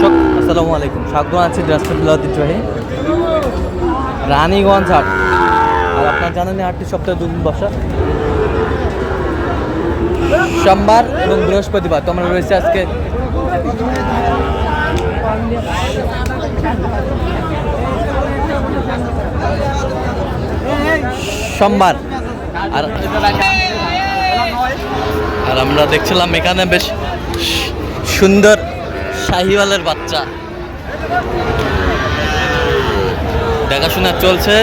দর্শক, আসসালামু আলাইকুম। স্বাগত আছি ঐতিহ্যবাহী রানীগঞ্জ হাট। আর আপনার জানেন হাটটি সপ্তাহে দুদিন বসা। সোমবার এবং বৃহস্পতিবার তোমরা রয়েছে আজকে সোমবার। আর আর আমরা দেখছিলাম এখানে বেশ সুন্দর শাহিওয়ালের বাচ্চা। দেখাশোনা চলছে।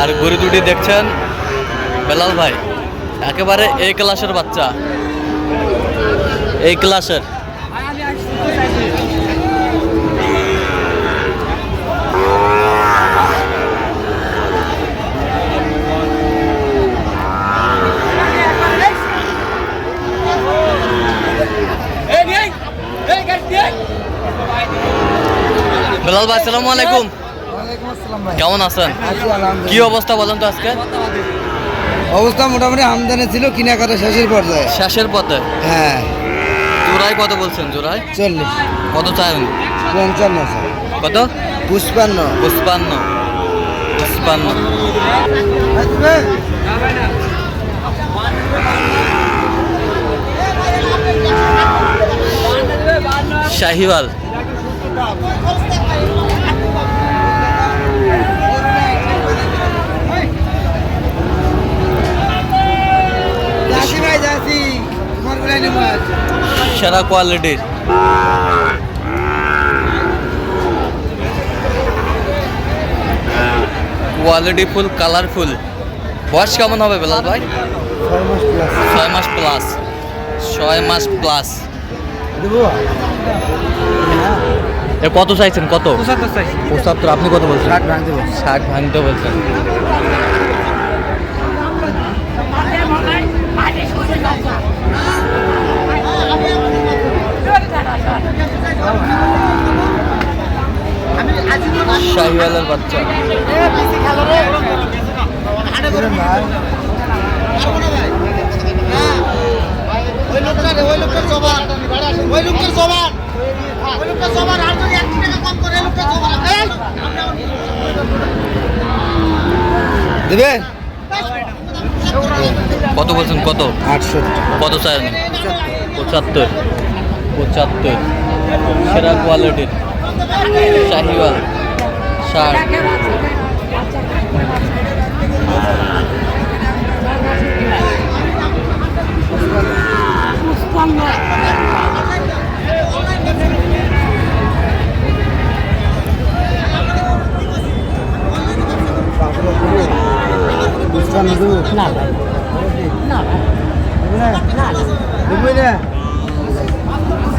আর গরু দুটি দেখছেন বেলাল ভাই। একেবারে এই ক্লাসের বাচ্চা। এই ক্লাসের। বেলাল ভাই আসসালামু আলাইকুম। কেমন আছেন? কি অবস্থা বলেন তো আজকে? অবস্থা মোটামুটি আমদানি ছিল কেনাকাটা শেষের পর্যায়ে। শেষের পথে? হ্যাঁ। জোড়ায় কত বলছেন জোড়ায় চল্লিশ। কত চান পঞ্চান্ন কত? পুষ্পান্ন। পুষ্পান্ন। পুষ্পান্ন। শাহিওয়াল যাচ্ছি ভাই যাচ্ছি তোমার গুলাই নেব আজ। সেরা কোয়ালিটির। কোয়ালিটি ফুল কালারফুল বয়স কেমন হবে বেলাল ভাই? ছয় মাস প্লাস। ছয় মাস প্লাস। এ কত চাইছেন? কত? পঁচাত্তর। আপনি কত বলছেন? ষাট ভাঙতে বলছি। ষাট ভাঙতে বলছেন শাহিওয়ালের বাচ্চা দিলেন ভাই? ওই লোকটার ওই লোকটার জবান ওই লোকটার জবান ওই লোকটার জবান আর যদি এক টাকা কম করে ওই লোকটার জবান এই! দেবে? কত বলছেন? কত? আটশো কত চাই পঁচাত্তর। পঁচাত্তর। সেরা কোয়ালিটির শাহিওয়াল। ষাট পুষ্পান্ন দেবো না না। লাগবে না,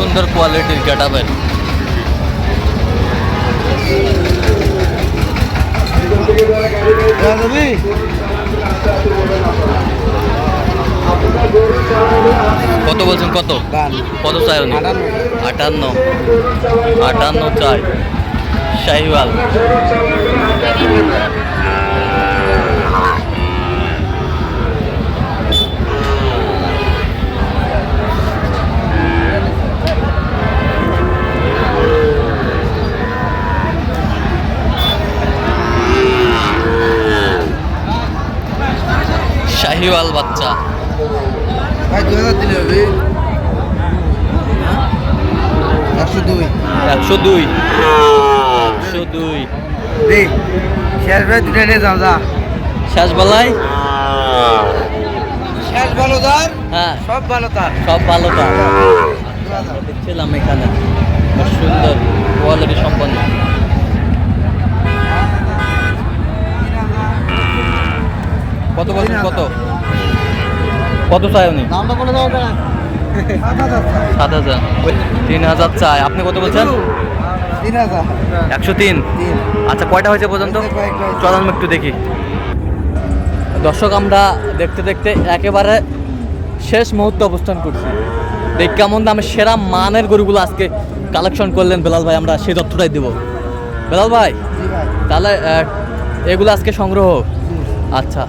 সুন্দর কোয়ালিটির গেটাবের দেবি কত বলছেন কত? কত চাই উনি। আটান্ন। আটান্ন চাই। শাহিওয়াল। শাহিওয়াল বাচ্চা। ভাই দুই হাজার দিলে হবে। একশো দুই। একশো দুই। একশো দুই। দে শেষ ভাই দুটো নিয়ে যাও যা। শেষ বেলায়? শেষ ভালো তার? হ্যাঁ। সব ভালো তার। সব ভালো দেখছিলাম এখানে। সুন্দর কোয়ালিটি সম্পন্ন। কত বলছেন কত? কত চাই উনি? কেন সাত হাজার। তিন হাজার চাই আপনি কত বলছেন? একশো তিন? আচ্ছা কয়টা হয়েছে পর্যন্ত? কয়েকটা হয়েছে। চল আমি একটু দেখি। দর্শক আমরা দেখতে দেখতে একেবারে শেষ মুহূর্তে অবস্থান করছি। দেখ কেমন দামে সেরা মানের গরুগুলো আজকে কালেকশন করলেন বেলাল ভাই। আমরা সেই তথ্যটাই দেবো। বেলাল ভাই তাহলে এগুলো আজকে সংগ্রহ? আচ্ছা।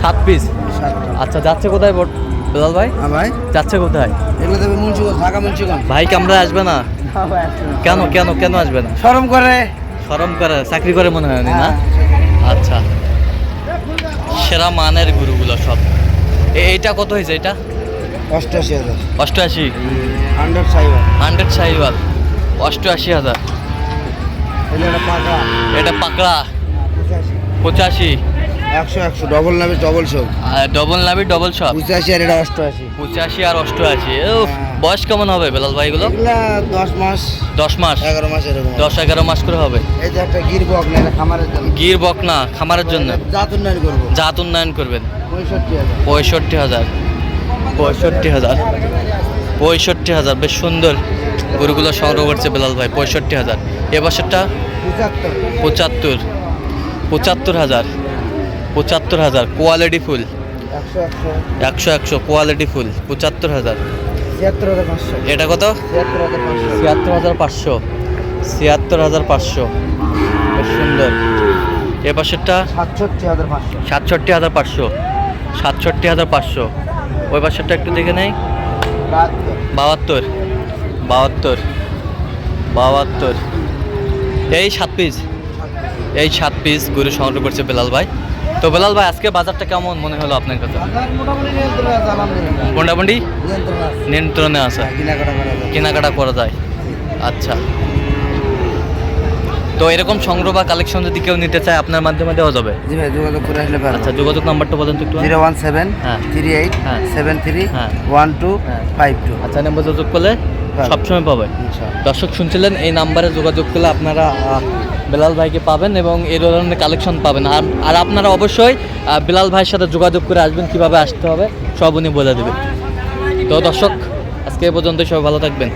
সাত পিস আচ্ছা যাচ্ছে কোথায় বেলাল ভাই? হ্যাঁ ভাই। যাচ্ছে কোথায়? এগুলো দেবে মুন্সিগঞ্জ ঢাকা মুন্সিগঞ্জ। ভাই কামরা আসবে না? কেন কেন কেন আসবে না? সরম করে। সরম করে চাকরি করে মনে হয় না হ্যাঁ, আচ্ছা। সেরা মানের গুরুগুলো সব। এইটা কত হয়েছে এটা? অষ্টআশি হাজার। অষ্টআশি? হান্ড্রেড সাইবার হান্ড্রেড সাইওয়াল। অষ্টআশি হাজার। এগুলো একটা এটা পাকড়া? পঁচাশি। পঁচাশি? একশো একশো ডবল নামে ডবল শোক ডবল নাবি ডবল পঁচাশি আর এটা অষ্টআশি। পঁচাশি আর অষ্টআশি। ও হ্যাঁ। বয়স কেমন হবে বেলাল ভাই দশ মাস দশ মাস? এগারো মাস এরকম দশ এগারো মাস করে হবে? এই যে একটা গির বক না খামারের জন্য। গির বকনা খামারের জন্য। জাত উন্নয়ন করব। জাত উন্নয়ন করবেন। পঁয়ষট্টি হাজার। পঁয়ষট্টি হাজার। পঁয়ষট্টি হাজার। পঁয়ষট্টি হাজার। বেশ সুন্দর গরুগুলো সংগ্রহ করছে বেলাল ভাই পঁয়ষট্টি হাজার। এ বছরটা? পঁচাত্তর। পঁচাত্তর। পঁচাত্তর হাজার। পঁচাত্তর হাজার কোয়ালিটি ফুল একশো একশো। কোয়ালিটি ফুল পঁচাত্তর হাজার। এটা কত? ছিয়াত্তর হাজার পাঁচশো। ছিয়াত্তর হাজার পাঁচশো। বেশ সুন্দর। এ পাশেরটা? সাতষট্টি হাজার পাঁচশো। সাতষট্টি হাজার পাঁচশো। সাতষট্টি হাজার পাঁচশো। ওই পাশেরটা একটু দেখে নেই? বাহাত্তর। বাহাত্তর। বাহাত্তর। এই সাত পিস এই সাত পিস গরু সংগ্রহ করছে বেলাল ভাই। তো বেলাল ভাই আজকে বাজারটা কেমন মনে হলো আপনার কাছে? মোটামুটি নিয়ন্ত্রণে আছে হ্যাঁ, কেনাকাটা করা যায়। আচ্ছা। তো এরকম সংগ্রহ বা কালেকশন যদি কেউ নিতে চায় আপনার মাধ্যমে দেওয়া যাবে? জি ভাই যোগাযোগ করে আসলে আচ্ছা যোগাযোগ নাম্বারটা বলেন তো একটু জিরো ওয়ান সেভেন হ্যাঁ। থ্রি এইট হ্যাঁ। সেভেন থ্রি হ্যাঁ। ওয়ান টু হ্যাঁ। ফাইভ টু আচ্ছা নাম্বার যোগাযোগ করলে পাবে। সবসময় পাবে ইনশাআল্লাহ দর্শক শুনছিলেন এই নাম্বারে যোগাযোগ করলে আপনারা বেলাল ভাইকে পাবেন এবং এই ধরনের কালেকশন পাবেন। আর আর আপনারা অবশ্যই বেলাল ভাইয়ের সাথে যোগাযোগ করে আসবেন, কীভাবে আসতে হবে, সব উনি বলে দেবেন তো দর্শক, আজকে পর্যন্ত সবাই ভালো থাকবেন।